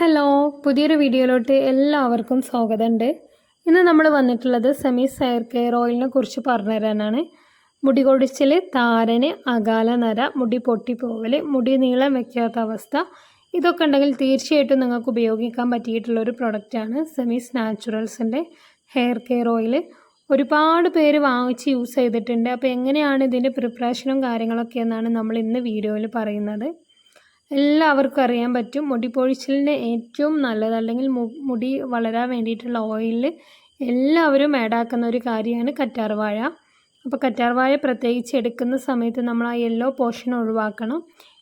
Hello പുതിയൊരു വീഡിയോയിലോട്ട് എല്ലാവർക്കും സ്വാഗതമുണ്ട്. ഇന്ന് നമ്മൾ വന്നിട്ടുള്ളത് സെമി ഹെയർ കെയർ ഓയിലിനെ കുറിച്ച് പറഞ്ഞു തരാനാണ്. മുടി കൊടിച്ചിൽ താരന് അകാല നര മുടി പൊട്ടിപ്പോവൽ മുടി നീളം വെക്കാത്ത അവസ്ഥ. ഇതൊക്കെ ഉണ്ടെങ്കിൽ തീർച്ചയായിട്ടും നിങ്ങൾക്ക് ഉപയോഗിക്കാൻ പറ്റിയിട്ടുള്ളൊരു പ്രൊഡക്റ്റാണ് സെമീസ് നാച്ചുറൽസിന്റെ ഹെയർ കെയർ ഓയിൽ ഒരുപാട് പേര് വാങ്ങിച്ച് യൂസ് ചെയ്തിട്ടുണ്ട്. അപ്പോൾ എങ്ങനെയാണ് ഇതിന്റെ പ്രിപ്പറേഷനും കാര്യങ്ങളൊക്കെ എന്നാണ് നമ്മൾ ഇന്ന് വീഡിയോയിൽ പറയുന്നത്. എല്ലാവർക്കും അറിയാൻ പറ്റും. മുടി പൊഴിച്ചിലിന് ഏറ്റവും നല്ലത് അല്ലെങ്കിൽ മുടി വളരാൻ വേണ്ടിയിട്ടുള്ള ഓയിൽ എല്ലാവരും ആഡാക്കുന്ന ഒരു കാര്യമാണ് കറ്റാർവാഴ. അപ്പോൾ കറ്റാർവാഴ പ്രത്യേകിച്ച് എടുക്കുന്ന സമയത്ത് നമ്മൾ ആ യെല്ലോ പോർഷൻ ഒഴിവാക്കണം.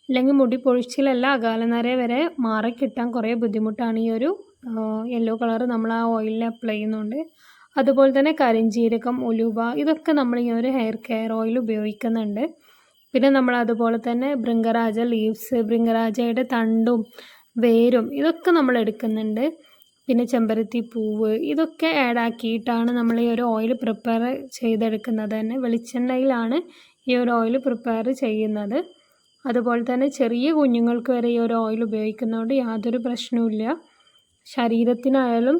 അല്ലെങ്കിൽ മുടി പൊഴിച്ചിലല്ല അകാലനര വരെ മാറി കിട്ടാൻ കുറേ ബുദ്ധിമുട്ടാണ് ഈ ഒരു യെല്ലോ കളർ നമ്മൾ ആ ഓയിലിൽ അപ്ലൈ ചെയ്യുന്നുണ്ട്. അതുപോലെ തന്നെ കരിഞ്ചീരകം ഉലുവ ഇതൊക്കെ നമ്മൾ ഈ ഒരു ഹെയർ കെയർ ഓയിൽ ഉപയോഗിക്കുന്നുണ്ട്. പിന്നെ നമ്മൾ അതുപോലെ തന്നെ ഭൃംഗരാജ ലീവ്സ് ഭൃംഗരാജയുടെ തണ്ടും വേരും ഇതൊക്കെ നമ്മൾ എടുക്കുന്നുണ്ട്. പിന്നെ ചെമ്പരത്തി പൂവ് ഇതൊക്കെ ആഡ് ആക്കിയിട്ടാണ് നമ്മൾ ഈ ഒരു ഓയിൽ പ്രിപ്പയർ ചെയ്തെടുക്കുന്നത് തന്നെ. വെളിച്ചെണ്ണയിലാണ് ഈ ഒരു ഓയിൽ പ്രിപ്പയർ ചെയ്യുന്നത്. അതുപോലെ തന്നെ ചെറിയ കുഞ്ഞുങ്ങൾക്ക് വരെ ഈ ഒരു ഓയിൽ ഉപയോഗിക്കുന്നതുകൊണ്ട് യാതൊരു പ്രശ്നവുമില്ല. ശരീരത്തിനായാലും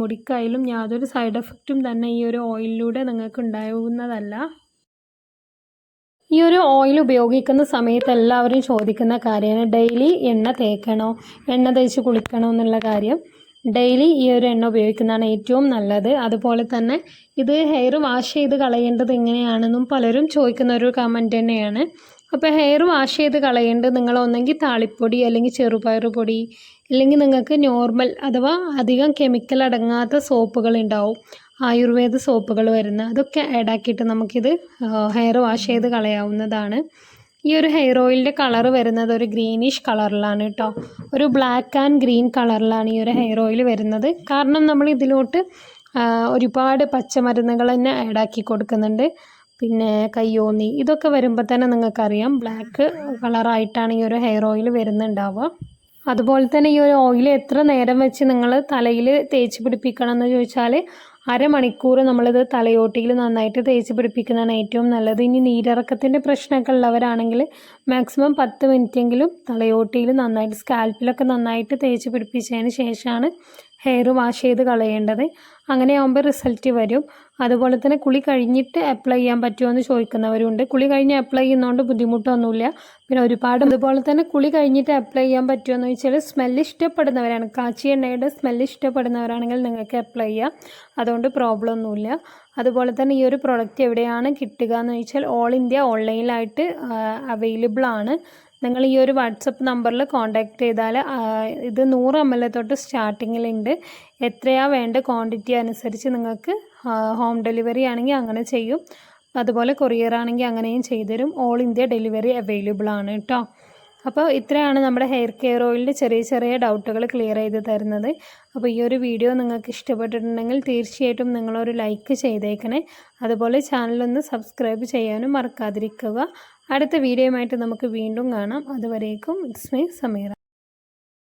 മുടിക്കായാലും യാതൊരു സൈഡ് എഫക്റ്റും തന്നെ ഈ ഒരു ഓയിലിലൂടെ നിങ്ങൾക്ക് ഉണ്ടാവുന്നതല്ല. ഈ ഒരു ഓയിൽ ഉപയോഗിക്കുന്ന സമയത്ത് എല്ലാവരും ചോദിക്കുന്ന കാര്യമാണ്. ഡെയിലി എണ്ണ തേക്കണോ? എണ്ണ തേച്ച് കുളിക്കണോ എന്നുള്ള കാര്യം. ഡെയിലി ഈ ഒരു എണ്ണ ഉപയോഗിക്കുന്നതാണ് ഏറ്റവും നല്ലത്. അതുപോലെ തന്നെ ഇത് ഹെയർ വാഷ് ചെയ്ത് കളയേണ്ടത് എങ്ങനെയാണെന്നും പലരും ചോദിക്കുന്ന ഒരു കമന്റ് തന്നെയാണ്. അപ്പോൾ ഹെയർ വാഷ് ചെയ്ത് കളയേണ്ടത് നിങ്ങൾ ഒന്നെങ്കിൽ താളിപ്പൊടി അല്ലെങ്കിൽ ചെറുപയർ പൊടി അല്ലെങ്കിൽ നിങ്ങൾക്ക് നോർമൽ അഥവാ അധികം കെമിക്കൽ അടങ്ങാത്ത സോപ്പുകൾ ഉണ്ടാവും. ആയുർവേദ സോപ്പുകൾ വരുന്ന അതൊക്കെ ആഡാക്കിയിട്ട് നമുക്കിത് ഹെയർ വാഷ് ചെയ്ത് കളയാവുന്നതാണ്. ഈ ഒരു ഹെയർ ഓയിലിന്റെ കളർ വരുന്നത് ഒരു ഗ്രീനിഷ് കളറിലാണ് കേട്ടോ ഒരു ബ്ലാക്ക് ആൻഡ് ഗ്രീൻ കളറിലാണ് ഈ ഒരു ഹെയർ ഓയിൽ വരുന്നത്. കാരണം നമ്മൾ ഇതിലോട്ട് ഒരുപാട് പച്ചമരുന്നുകൾ തന്നെ ആഡാക്കി കൊടുക്കുന്നുണ്ട്. പിന്നെ കയ്യോന്നി ഇതൊക്കെ വരുമ്പോൾ തന്നെ നിങ്ങൾക്കറിയാം ബ്ലാക്ക് കളറായിട്ടാണ് ഈ ഒരു ഹെയർ ഓയിൽ വരുന്നുണ്ടാവുക. അതുപോലെ തന്നെ ഈ ഒരു ഓയിൽ എത്ര നേരം വെച്ച് നിങ്ങൾ തലയിൽ തേച്ച് പിടിപ്പിക്കണം എന്ന് ചോദിച്ചാൽ അരമണിക്കൂർ നമ്മളിത് തലയോട്ടിയിൽ നന്നായിട്ട് തേച്ച് പിടിപ്പിക്കുന്നതാണ് ഏറ്റവും നല്ലത്. ഇനി നീരിറക്കത്തിന്റെ പ്രശ്നമൊക്കെ ഉള്ളവരാണെങ്കിൽ മാക്സിമം പത്ത് മിനിറ്റെങ്കിലും തലയോട്ടിയിൽ നന്നായിട്ട് സ്കാൽപ്പിലൊക്കെ നന്നായിട്ട് തേച്ച് പിടിപ്പിച്ചതിന് ശേഷമാണ് ഹെയർ വാഷ് ചെയ്ത് കളയേണ്ടത്. അങ്ങനെ ആകുമ്പോൾ റിസൾട്ട് വരും. അതുപോലെ തന്നെ കുളി കഴിഞ്ഞിട്ട് അപ്ലൈ ചെയ്യാൻ പറ്റുമോ എന്ന് ചോദിക്കുന്നവരുണ്ട്. കുളി കഴിഞ്ഞ് അപ്ലൈ ചെയ്യുന്നതുകൊണ്ട് ബുദ്ധിമുട്ടൊന്നുമില്ല. പിന്നെ ഒരുപാട് അതുപോലെ തന്നെ കുളി കഴിഞ്ഞിട്ട് അപ്ലൈ ചെയ്യാൻ പറ്റുമോ എന്ന് ചോദിച്ചാൽ സ്മെല്ല് ഇഷ്ടപ്പെടുന്നവരാണ്. കാച്ചി എണ്ണയുടെ സ്മെല്ല് ഇഷ്ടപ്പെടുന്നവരാണെങ്കിൽ നിങ്ങൾക്ക് അപ്ലൈ ചെയ്യാം. അതുകൊണ്ട് പ്രോബ്ലം ഒന്നുമില്ല. അതുപോലെ തന്നെ ഈ ഒരു പ്രോഡക്റ്റ് എവിടെയാണ് കിട്ടുക എന്ന് ചോദിച്ചാൽ ഓൾ ഇന്ത്യ ഓൺലൈനിലായിട്ട് അവൈലബിൾ ആണ്. നിങ്ങൾ ഈ ഒരു വാട്സപ്പ് നമ്പറിൽ കോൺടാക്റ്റ് ചെയ്താൽ ഇത് നൂറ് എം എൽ തൊട്ട് സ്റ്റാർട്ടിങ്ങിലുണ്ട് എത്രയാണ് വേണ്ട ക്വാണ്ടിറ്റി അനുസരിച്ച് നിങ്ങൾക്ക് ഹോം ഡെലിവറി ആണെങ്കിൽ അങ്ങനെ ചെയ്യും. അതുപോലെ കൊറിയർ ആണെങ്കിൽ അങ്ങനെയും ചെയ്തു ചെയ്തുതരും. ഓൾ ഇന്ത്യ ഡെലിവറി അവൈലബിൾ ആണ് കേട്ടോ അപ്പോൾ ഇത്രയാണ് നമ്മുടെ ഹെയർ കെയർ ഓയിലിന്റെ ചെറിയ ചെറിയ ഡൗട്ടുകൾ ക്ലിയർ ചെയ്ത് തരുന്നത്. അപ്പോൾ ഈ ഒരു വീഡിയോ നിങ്ങൾക്ക് ഇഷ്ടപ്പെട്ടിട്ടുണ്ടെങ്കിൽ തീർച്ചയായിട്ടും നിങ്ങളൊരു ലൈക്ക് ചെയ്തേക്കണേ. അതുപോലെ ചാനലൊന്ന് സബ്സ്ക്രൈബ് ചെയ്യാനും മറക്കാതിരിക്കുക. അടുത്ത വീഡിയോയുമായിട്ട് നമുക്ക് വീണ്ടും കാണാം. അതുവരേക്കും ഇറ്റ്സ് മീ സമീറ.